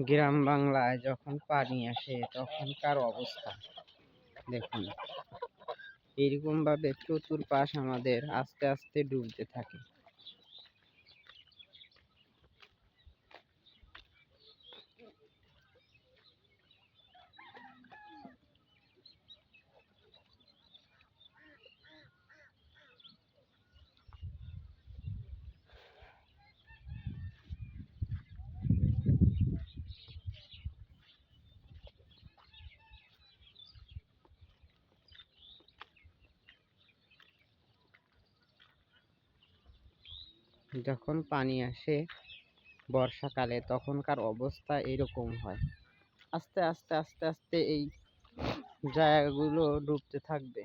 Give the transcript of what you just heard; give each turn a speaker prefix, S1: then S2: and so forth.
S1: গ্রাম বাংলায় যখন পানি আসে, তখনকার অবস্থা। দেখুন এরকম ভাবে চতুর্পাশ আমাদের আস্তে আস্তে ডুবতে থাকে। যখন পানি আসে বর্ষাকালে, তখনকার অবস্থা এরকম হয়। আস্তে আস্তে আস্তে আস্তে এই জায়গাগুলো ডুবতে থাকবে।